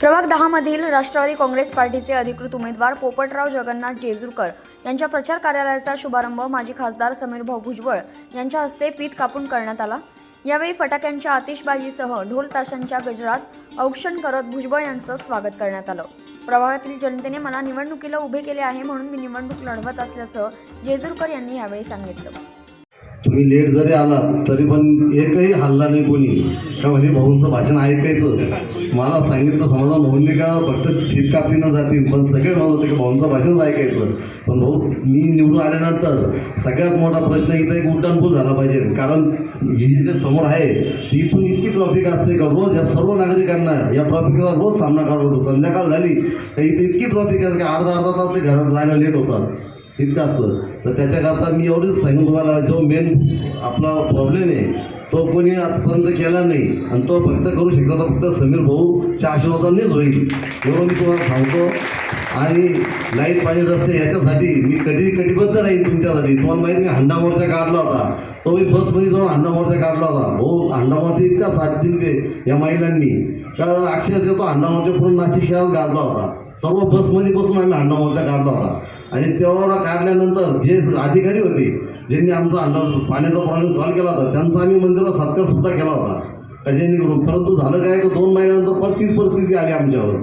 क्रमांक दहा मधील राष्ट्रवादी काँग्रेस पार्टीचे अधिकृत उमेदवार पोपटराव जगन्नाथ जेजूरकर यांच्या प्रचार कार्यालयाचा शुभारंभ माजी खासदार समीर भाऊ भुजबळ यांच्या हस्ते पीठ कापून करण्यात आला. यावेळी फटाक्यांच्या आतिषबाजीसह ढोल ताशांच्या गजरात औक्षण करत भुजबळ यांचं स्वागत करण्यात आलं. प्रभागातील जनतेने मला निवडणुकीला उभे केले आहे म्हणून मी निवडणूक लढवत असल्याचं जेजूरकर यांनी यावेळी सांगितलं. तुम्ही लेट जरी आला तरी पण एकही हल्ला नाही कोणी. का म्हणजे भाऊंचं भाषण ऐकायचं? मला सांगितलं समजा भाऊंनी का फक्त ठीक कापतीनं जातील पण सगळे म्हणत होते की भाऊंचं भाषणच ऐकायचं. पण भाऊ मी निवडून आल्यानंतर सगळ्यात मोठा प्रश्न इथं एक उड्डाणपूल झाला पाहिजे. कारण ही जे समोर आहे ती इथून इतकी ट्रॉफिक असते का रोज या सर्व नागरिकांना या ट्रॉफिकचा रोज सामना करावा होतो संध्याकाळ झाली तर इथे इतकी ट्रॉफिक असते की अर्धा अर्धा तास ते घरात जायला लेट होतात. इतकं असतं तर त्याच्याकरता मी एवढंच सांगून तुम्हाला जो मेन आपला प्रॉब्लेम आहे तो कोणी आजपर्यंत केला नाही आणि तो फक्त करू शकता. तर फक्त समीर भाऊच्या आशीर्वादानेच होईल एवढं मी तुम्हाला सांगतो. आणि लाइट पाणी रस्ते याच्यासाठी मी कधी कटिबद्ध राहील तुमच्यासाठी. तुम्हाला माहिती मी हंडा मोर्चा काढला होता. तो मी बसमध्ये जाऊन हंडा मोर्चा काढला होता. भाऊ हंडा मोर्चा इतका साथ दिली ते या महिलांनी. का अक्षरशः तो हंडा मोर्चा पूर्ण नाशिक शहरात गाजला होता. सर्व बसमध्ये बसून आम्ही हंडा मोर्चा काढला होता. आणि तेव्हा काढल्यानंतर जे अधिकारी होते ज्यांनी आमचा अंडर पाण्याचा प्रॉब्लेम सॉल्व्ह केला होता त्यांचा आम्ही मंदिराला सत्कार सुद्धा केला होता. ज्यांनी जेणेकरून परंतु झालं काय की दोन महिन्यानंतर परत तीच परिस्थिती आली आमच्यावर.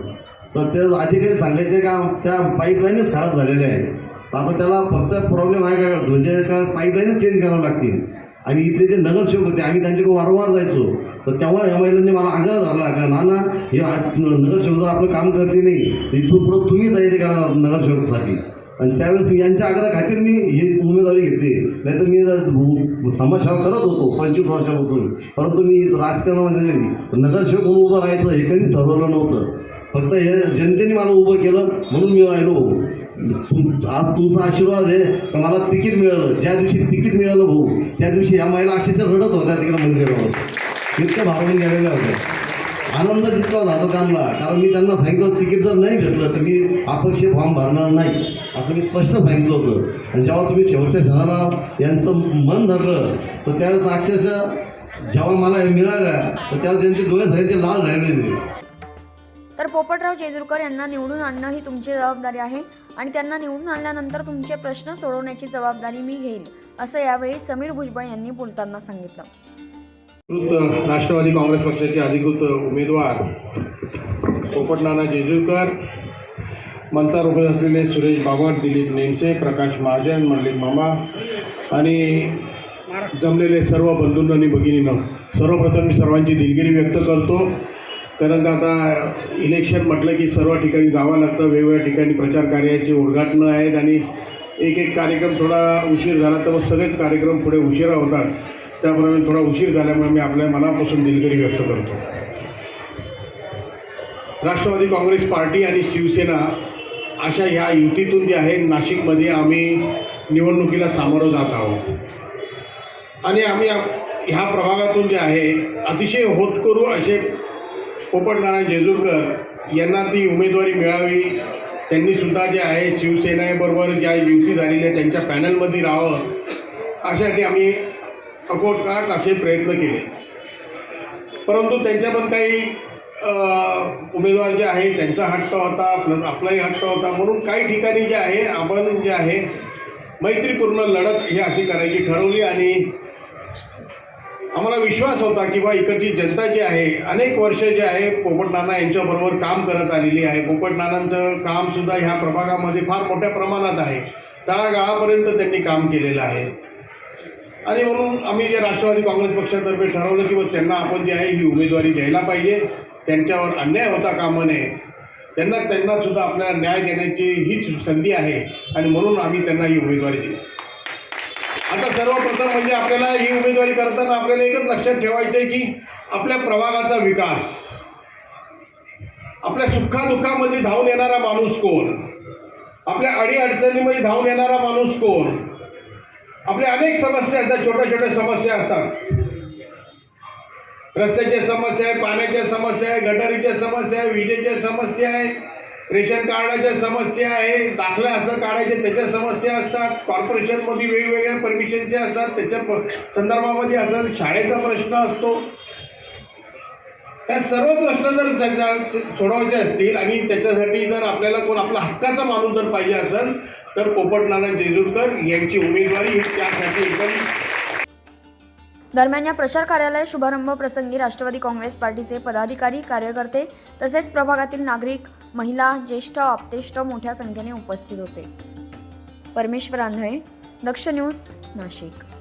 तर ते अधिकारी सांगायचे का त्या पाईपलाईनच खराब झालेल्या आहेत आता त्याला फक्त प्रॉब्लेम आहे का म्हणजे का पाईपलाईनच चेंज करावं लागतील. आणि इथले जे नगरसेवक होते आम्ही त्यांच्याकडे वारंवार जायचो. तर तेव्हा या महिलांनी मला आग्रह धरला का नाना हे आज नगरसेवक जर आपलं काम करते नाही इथून पुढं तुम्ही तयारी करा नगरसेवकसाठी. आणि त्यावेळेस मी यांच्या आग्रहाखातीर मी ही उमेदवारी घेतली. नाही तर मी समाजसेवा करत होतो पंचवीस वर्षापासून. परंतु मी राजकारणामध्ये नगरसेवक म्हणून उभं राहायचं हे कधीच ठरवलं नव्हतं. फक्त हे जनतेने मला उभं केलं म्हणून मी राहिलो. तुम- आज तुमचा आशीर्वाद आहे तर मला तिकीट मिळालं. ज्या दिवशी तिकीट मिळालं भाऊ त्या दिवशी या महिला अक्षरशः रडत होत्या तिकडे मंदिरावर. इतक्या भावने गेलेल्या होत्या. आनंद जितका झाला त्यांना कारण मी त्यांना सांगितलं तिकीट जर नाही भेटलं तर मी अपक्ष फॉर्म भरणार नाही. असं मी स्पष्ट सांगितलं होतं. आणि जेव्हा तुम्ही शेवटच्या क्षणाला यांचं मन धरलं तर त्यावेळेस अक्षरशः जेव्हा मला हे मिळालं तर त्यावेळेस त्यांचे डोळे झाले लाल झालेले तर पोपटराव जेजुरकर यांना निवडून आणणं ही तुमची जबाबदारी आहे आणि त्यांना निवडून आणल्यानंतर तुमचे प्रश्न सोडवण्याची जबाबदारी मी घेईल असं यावेळी समीर भुजबळ यांनी बोलताना सांगितलं. राष्ट्रवादी काँग्रेस पक्षाचे अधिकृत उमेदवार पोपटनाना जेजुरकर मंचावर उभे असलेले सुरेश बाबर दिलीप नेमसे प्रकाश महाजन मंडलिक मामा आणि जमलेले सर्व बंधूंन आणि भगिनीनं सर्वप्रथम मी सर्वांची दिलगिरी व्यक्त करतो. कारण का आता इलेक्शन म्हटलं की सर्व ठिकाणी जावं लागतं वेगवेगळ्या ठिकाणी प्रचार कार्याची उद्घाटनं आहेत आणि एक एक कार्यक्रम थोडा उशीर झाला तर मग सगळेच कार्यक्रम पुढे उशिरा होतात. त्याप्रमाणे थोडा उशीर झाल्यामुळे मी आपल्या मनापासून दिलगिरी व्यक्त करतो. राष्ट्रवादी काँग्रेस पार्टी आणि शिवसेना अशा ह्या युतीतून जे आहे नाशिकमध्ये आम्ही निवडणुकीला सामोरं जात आहोत. आणि आम्ही ह्या प्रभागातून जे आहे अतिशय होतकरू असे पोपटनारायण जेजुरकर यांना ती उमेदवारी मिळावी. त्यांनीसुद्धा जे आहे शिवसेनेबरोबर ज्या युती झालेल्या त्यांच्या पॅनलमध्ये राहावं. अशासाठी आम्ही अकोटकाट असे प्रयत्न केले. परंतु त्यांच्या पण काही उमेदवार जे आहे त्यांचा हट्ट होता प्लस आपलाही हट्ट होता. म्हणून काही ठिकाणी जे आहे आपण जे आहे मैत्रीपूर्ण लढत ही अशी करायची ठरवली आणि आम्हाला विश्वास होता की बा इकडची जनता जी आहे अनेक वर्ष जे आहे पोपटनाना यांच्याबरोबर काम करत आलेली आहे. पोपटनानांचं कामसुद्धा ह्या प्रभागामध्ये फार मोठ्या प्रमाणात आहे. तळागाळापर्यंत त्यांनी काम केलेलं आहे. आणि म्हणून आम्ही जे राष्ट्रवादी काँग्रेस पक्षातर्फे ठरवलं की त्यांना आपण जी आहे ही उमेदवारी द्यायला पाहिजे. त्यांच्यावर अन्याय होता कामा नये त्यांना त्यांना सुद्धा आपल्याला न्याय देण्याची हीच संधी आहे आणि म्हणून आम्ही त्यांना ही उमेदवारी दिली. आता सर्वप्रथम म्हणजे आपल्याला ही उमेदवारी करताना आपल्याला एकच लक्षात ठेवायचं आहे की आपल्या प्रभागाचा विकास आपल्या सुखादुःखामध्ये धावून येणारा माणूस कोण? आपल्या अडीअडचणीमध्ये धावून येणारा माणूस कोण? आपल्या अनेक समस्या असतात छोट्या छोट्या समस्या असतात. रस्त्याच्या समस्या आहे पाण्याच्या समस्या आहे गटारीच्या समस्या आहे विजेच्या समस्या आहे रेशन कार्डाच्या समस्या आहे दाखला असं काढायचे त्याच्या समस्या असतात. कॉर्पोरेशनमध्ये वेगवेगळ्या परमिशनच्या असतात. त्याच्या प- संदर्भामध्ये असतात शाळेचा प्रश्न असतो. त्या सर्व प्रश्न जर त्याच्या- सोडवायचे असतील आणि त्याच्यासाठी जर आपल्याला कोण आपला हक्काचा माणूस जर पाहिजे असेल तर पोपटनारायण जेजुरकर यांची उमेदवारी त्यासाठी एकदम दरम्यान या प्रचार कार्यालय शुभारंभ प्रसंगी राष्ट्रवादी काँग्रेस पार्टीचे पदाधिकारी कार्यकर्ते तसेच प्रभागातील नागरिक महिला ज्येष्ठ आप्तेष्ट मोठ्या संख्येने उपस्थित होते. परमेश्वर आंधळे दक्ष न्यूज नाशिक.